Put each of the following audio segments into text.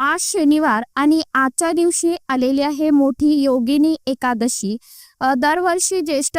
आज शनिवार आणि आजच्या दिवशी आलेली आहे मोठी योगिनी एकादशी. दरवर्षी ज्येष्ठ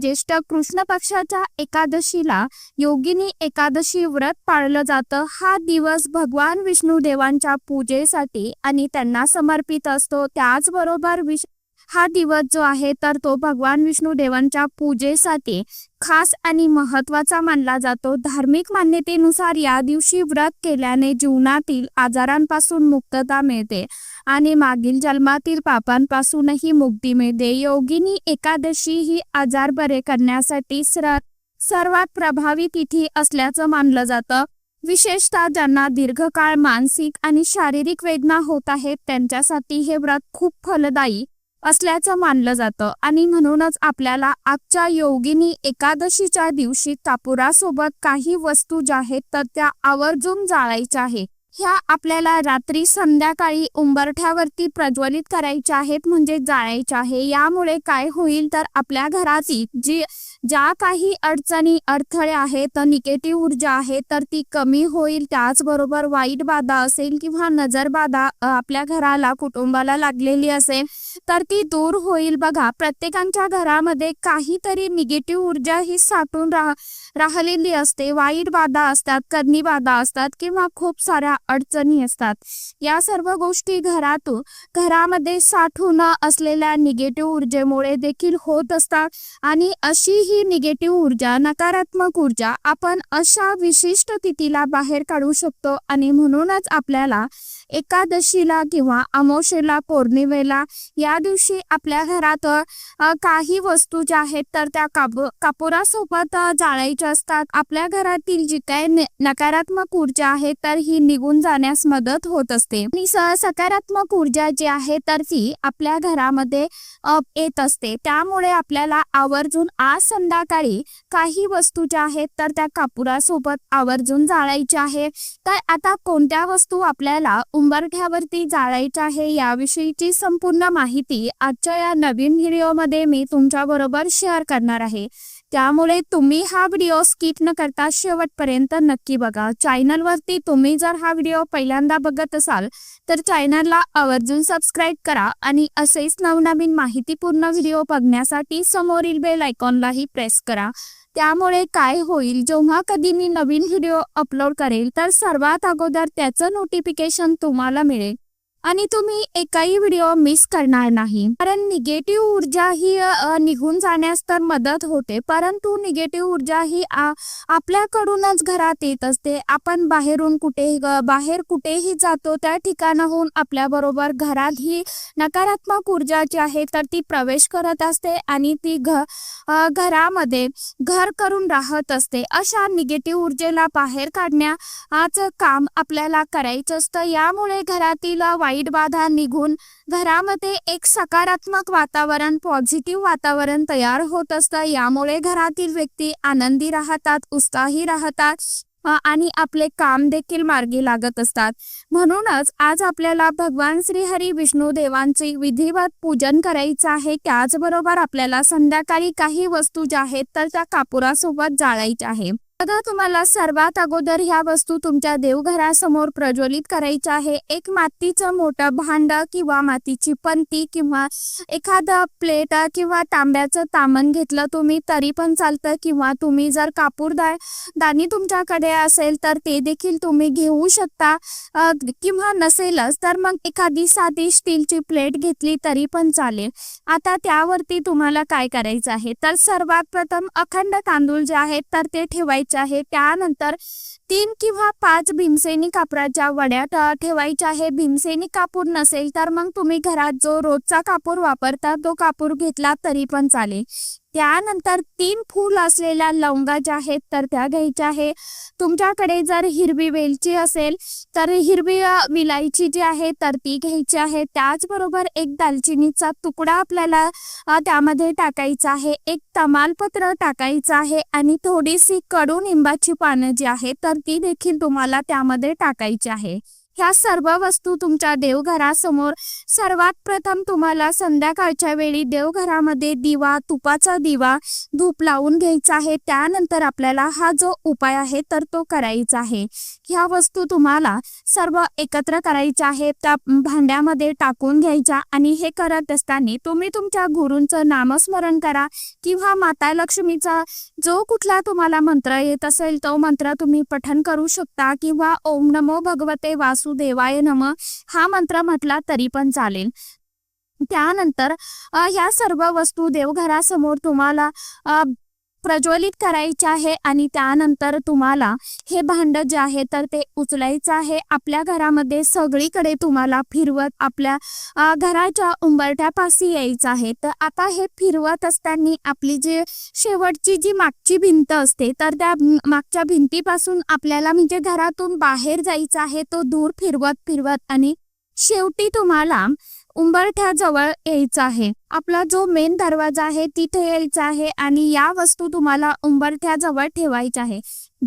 ज्येष्ठ कृष्ण पक्षाच्या एकादशीला योगिनी एकादशी व्रत पाळलं जातं. हा दिवस भगवान विष्णू देवांच्या पूजेसाठी आणि त्यांना समर्पित असतो. त्याचबरोबर विश हा दिवस जो आहे तर तो भगवान विष्णू देवांच्या पूजेसाठी खास आणि महत्त्वाचा मानला जातो. धार्मिक मान्यतेनुसार या दिवशी व्रत केल्याने जीवनातील आजारांपासून मुक्तता मिळते आणि मागील जन्मातील पापांपासूनही मुक्ती मिळते. योगिनी एकादशी ही आजार बरे करण्यासाठी सर्वात प्रभावी तिथी असल्याचं मानलं जातं. विशेषतः ज्यांना दीर्घकाळ मानसिक आणि शारीरिक वेदना होत आहेत त्यांच्यासाठी हे व्रत खूप फलदायी असल्याचं मानलं जातं. आणि म्हणूनच आपल्याला आजच्या योगिनी एकादशीच्या दिवशी कापुरासोबत काही वस्तू ज्या आहेत तर त्या आवर्जून जाळायच्या आहे ह्या आपल्याला रात्री संध्याकाळी उंबरठ्यावरती प्रज्वलित करायच्या आहेत म्हणजे जाळायच्या आहे. यामुळे काय होईल तर आपल्या घरातील जी ज्या काही अडचणी अडथळे आहेत तर निगेटिव्ह ऊर्जा आहे तर ती कमी होईल. त्याचबरोबर वाईट बाधा असेल किंवा नजर बाधा आपल्या घराला कुटुंबाला लागलेली असेल तर ती दूर होईल. बघा प्रत्येकांच्या घरामध्ये काहीतरी निगेटिव्ह ऊर्जा ही साठून राह राहिलेली असते. वाईट बाधा असतात करणी बाधा असतात किंवा खूप साऱ्या अडचणी असतात. या सर्व गोष्टी घरातून घरामध्ये साठून असलेल्या निगेटिव्ह ऊर्जेमुळे देखील होत असतात. आणि अशी ही निगेटिव्ह ऊर्जा नकारात्मक ऊर्जा आपण अशा विशिष्ट तिथीला बाहेर काढू शकतो आणि म्हणूनच आपल्याला एकादशीला किंवा अमावशेला पौर्णिमेला या दिवशी आपल्या घरात काही वस्तू ज्या आहेत तर त्या काप कापुरासोबत जाळायच्या असतात. आपल्या घरातील जी काय नकारात्मक ऊर्जा आहे तर ही निघून जाण्यास मदत होत असते. आणि सकारात्मक ऊर्जा जी आहे तर ती आपल्या घरामध्ये येत असते. त्यामुळे आपल्याला आवर्जून आज संध्याकाळी काही वस्तू ज्या आहेत तर त्या कापुरासोबत आवर्जून जाळायच्या आहे तर आता कोणत्या वस्तू आपल्याला उंबरठ्यावरती जाळायच्या आहे याविषयीची संपूर्ण माहिती आजच्या या नवीन व्हिडिओमध्ये मी तुमच्या बरोबर शेअर करणार आहे. त्यामुळे तुम्ही हा व्हिडिओ स्किप न करता शेवटपर्यंत नक्की बघा. चॅनलवरती तुम्ही जर हा व्हिडिओ पहिल्यांदा बघत असाल तर चॅनलला आवर्जून सबस्क्राईब करा आणि असेच नवनवीन माहितीपूर्ण व्हिडिओ बघण्यासाठी समोरील बेल आयकॉनलाही प्रेस करा. त्यामुळे काय होईल जेव्हा कधी मी नवीन व्हिडिओ अपलोड करेल तर सर्वात अगोदर त्याचं नोटिफिकेशन तुम्हाला मिळेल. आणि तुम्ही एकाही व्हिडिओ मिस करणार नाही. कारण निगेटिव्ह ऊर्जा ही निघून जाण्यास तर मदत होते. परंतु निगेटिव्ह ऊर्जा ही आपल्याकडूनच घरात येत असते. आपण बाहेरून कुठेही बाहेर कुठेही जातो त्या ठिकाणाहून आपल्याबरोबर घरात ही नकारात्मक ऊर्जा जी आहे तर ती प्रवेश करत असते आणि ती घ घरामध्ये घर करून राहत असते. अशा निगेटिव्ह ऊर्जेला बाहेर काढण्याचं काम आपल्याला करायचं असतं. यामुळे घरातील वाईट बाधा निघून घरामध्ये एक सकारात्मक वातावरण पॉझिटिव्ह वातावरण तयार होत असतं. यामुळे घरातील व्यक्ती आनंदी राहतात उत्साही राहतात आणि आपले काम देखील मार्गी लागत असतात. म्हणूनच आज आपल्याला भगवान श्री हरी विष्णू देवांचे विधिवत पूजन करायचं आहे. त्याचबरोबर आपल्याला संध्याकाळी काही वस्तू ज्या आहेत तर त्या कापुरासोबत जाळायच्या आहे. बघा तुम्हाला सर्वात अगोदर ह्या वस्तू तुमच्या देवघरासमोर प्रज्वलित करायच्या आहे. एक मातीचं मोठं भांड किंवा मातीची पंती किंवा एखादं प्लेट किंवा तांब्याचं तामण घेतलं तुम्ही तरी पण चालतं किंवा तुम्ही जर कापूरदा दाणी तुमच्याकडे असेल तर ते देखील तुम्ही घेऊ शकता. किंवा नसेलच तर मग एखादी साधी स्टीलची प्लेट घेतली तरी पण चालेल. आता त्यावरती तुम्हाला काय करायचं आहे? तर सर्वात प्रथम अखंड तांदूळ जे आहेत तर ते ठेवायचे आहे. त्यानंतर तीन किंवा पाच भीमसेनी कापडाच्या वड्या ठेवायच्या आहे. भीमसेनी कापूर नसेल तर मग तुम्ही घरात जो रोजचा कापूर वापरता तो कापूर घेतला तरी पण चालेल. त्यानंतर तीन फूल असलेल्या लवंगा ज्या आहेत तर त्या घ्यायच्या आहे. तुमच्याकडे जर हिरवी वेलची असेल तर हिरवी विलायची जी आहे तर ती घ्यायची आहे. त्याचबरोबर एक दालचिनीचा तुकडा आपल्याला त्यामध्ये टाकायचा आहे. एक तमालपत्र टाकायचं आहे आणि थोडीशी कडुनिंबाची पानं जी आहे तर ती देखील तुम्हाला त्यामध्ये टाकायची आहे. ह्या सर्व वस्तू तुमच्या देवघरासमोर सर्वात प्रथम तुम्हाला संध्याकाळच्या वेळी देवघरामध्ये दिवा तुपाचा दिवा धूप लावून घ्यायचा आहे. त्यानंतर आपल्याला हा जो उपाय आहे तर तो करायचा आहे. ह्या वस्तू तुम्हाला सर्व एकत्र करायच्या आहेत. त्या भांड्यामध्ये टाकून घ्यायच्या आणि हे करत असताना तुम्ही तुमच्या गुरूंचं नामस्मरण करा किंवा माता लक्ष्मीचा जो कुठला तुम्हाला मंत्र येत असेल तो मंत्र तुम्ही पठन करू शकता किंवा ओम नमो भगवते वास वासुदेवाय नम हा मंत्र म्हटला तरी पण चालेल. त्यानंतर या ह्या सर्व वस्तू देवघरासमोर तुम्हाला प्रज्वलित करायचे आहे आणि त्यानंतर तुम्हाला हे भांड जे आहे तर ते उचलायचं आहे. आपल्या घरामध्ये सगळीकडे तुम्हाला फिरवत आपल्या घराच्या उंबरठ्यापाशी यायचं आहे. तर आता हे फिरवत असताना आपली जी शेवटची जी मागची भिंत असते तर त्या मागच्या भिंतीपासून आपल्याला म्हणजे घरातून बाहेर जायचं आहे. तो दूर फिरवत फिरवत आणि शेवटी तुम्हाला उंबरठ्याजवळ यायचं आहे. आपला जो मेन दरवाजा आहे तिथे यायचा आहे आणि या वस्तू तुम्हाला उंबरठ्याजवळ ठेवायच्या आहे.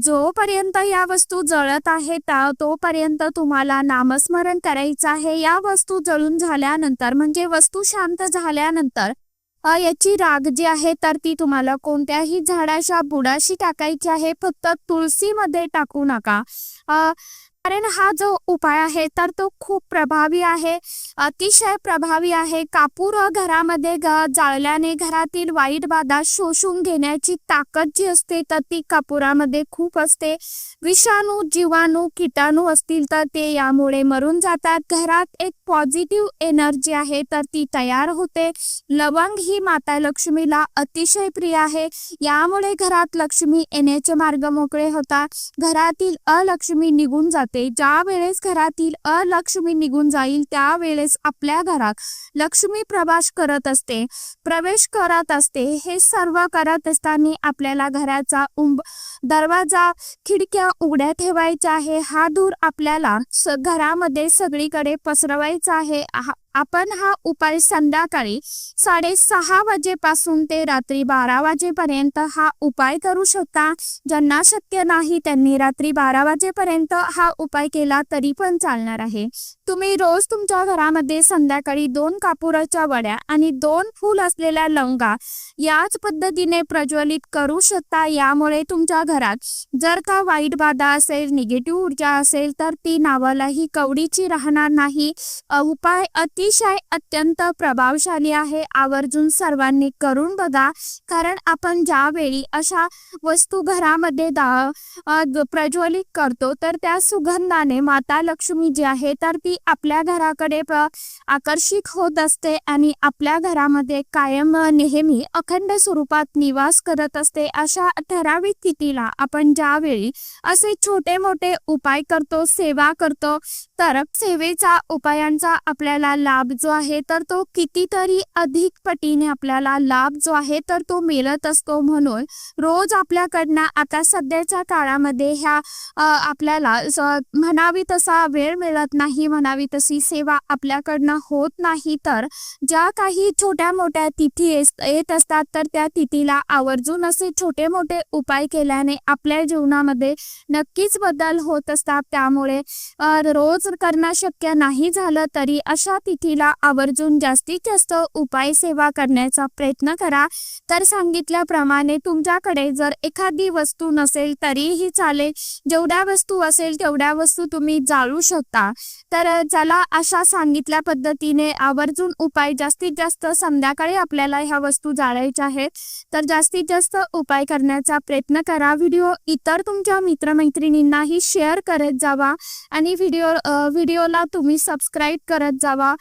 जोपर्यंत या वस्तू जळत आहे तोपर्यंत तुम्हाला नामस्मरण करायचं आहे. या वस्तू जळून झाल्यानंतर म्हणजे वस्तू शांत झाल्यानंतर याची राग जी आहे तर ती तुम्हाला कोणत्याही झाडाच्या बुडाशी टाकायची आहे. फक्त तुळसीमध्ये टाकू नका. कारण हा जो उपाय आहे तर तो खूप प्रभावी आहे. अतिशय प्रभावी आहे. कापूर घरामध्ये जाळल्याने घरातील वाईट बाधा शोषून घेण्याची ताकद जी असते तर ती कापुरामध्ये खूप असते. विषाणू जीवाणू किटाणू असतील तर ते यामुळे मरून जातात. घरात एक पॉझिटिव्ह एनर्जी आहे तर ती तयार होते. लवंग ही माता लक्ष्मीला अतिशय प्रिय आहे. यामुळे घरात लक्ष्मी येण्याचे मार्ग मोकळे होतात. घरातील अलक्ष्मी निघून जाते. ज्या वेळेस घरातील अलक्ष्मी निघून जाईल त्यावेळेस आपल्या घरात लक्ष्मी प्रवास करत असते प्रवेश करत असते. हे सर्व करत असताना आपल्याला घराचा उंब दरवाजा खिडक्या उघड्या ठेवायच्या आहे. हा धूर आपल्याला स घरामध्ये सगळीकडे पसरवायचा आहे. हा- आपण हा उपाय संध्याकाळी साडेसहा वाजेपासून ते रात्री बारा वाजेपर्यंत हा उपाय करू शकता. ज्यांना शक्य नाही त्यांनी रात्री बारा वाजेपर्यंत हा उपाय केला तरी पण चालणार आहे. तुम्ही रोज तुमच्या घरामध्ये संध्याकाळी दोन कापुराच्या वड्या आणि दोन फूल असलेल्या लवंगा याच पद्धतीने प्रज्वलित करू शकता. यामुळे तुमच्या घरात जर का वाईट बाधा असेल निगेटिव्ह ऊर्जा असेल तर ती नावालाही कवडीची राहणार नाही. उपाय अति अतिशय अत्यंत प्रभावशाली आहे. आवर्जून सर्वांनी करून बघा. कारण आपण ज्यावेळी अशा वस्तू घरामध्ये प्रज्वलित करतो तर त्या सुगंधाने माता लक्ष्मी जी आहे तर ती आपल्या घराकडे आकर्षित होत असते आणि आपल्या घरामध्ये कायम नेहमी अखंड स्वरूपात निवास करत असते. अशा ठराविक स्थितीला आपण ज्यावेळी असे छोटे मोठे उपाय करतो सेवा करतो तर सेवेचा उपायांचा आपल्याला लाभ जो आहे तर तो कितीतरी अधिक पटीने आपल्याला लाभ जो आहे तर तो मिळत असतो म्हणून रोज आपल्याकडनं आता सध्याच्या काळामध्ये ह्या आपल्याला म्हणावी तसा वेळ मिळत नाही म्हणावी तशी सेवा आपल्याकडनं होत नाही तर ज्या काही छोट्या मोठ्या तिथी येत असतात तर त्या तिथीला आवर्जून असे छोटे मोठे उपाय केल्याने आपल्या जीवनामध्ये नक्कीच बदल होत असतात. त्यामुळे रोज करणं शक्य नाही झालं तरी अशा तिथीला आवर्जून जास्तीत जास्त उपाय सेवा करण्याचा प्रयत्न करा. तर सांगितल्याप्रमाणे तुमच्याकडे जर एखादी वस्तू नसेल तरीही चालेल. जेवढ्या वस्तू असेल तेवढ्या वस्तू तुम्ही जाळू शकता. तर चला अशा सांगितल्या पद्धतीने आवर्जून उपाय जास्तीत जास्त संध्याकाळी आपल्याला ह्या वस्तू जाळायच्या आहेत. तर जास्तीत जास्त उपाय करण्याचा प्रयत्न करा. व्हिडिओ इतर तुमच्या मित्रमैत्रिणींनाही शेअर करत जावा. आणि व्हिडिओ व्हिडिओला तुम्ही सबस्क्राईब करत जावा.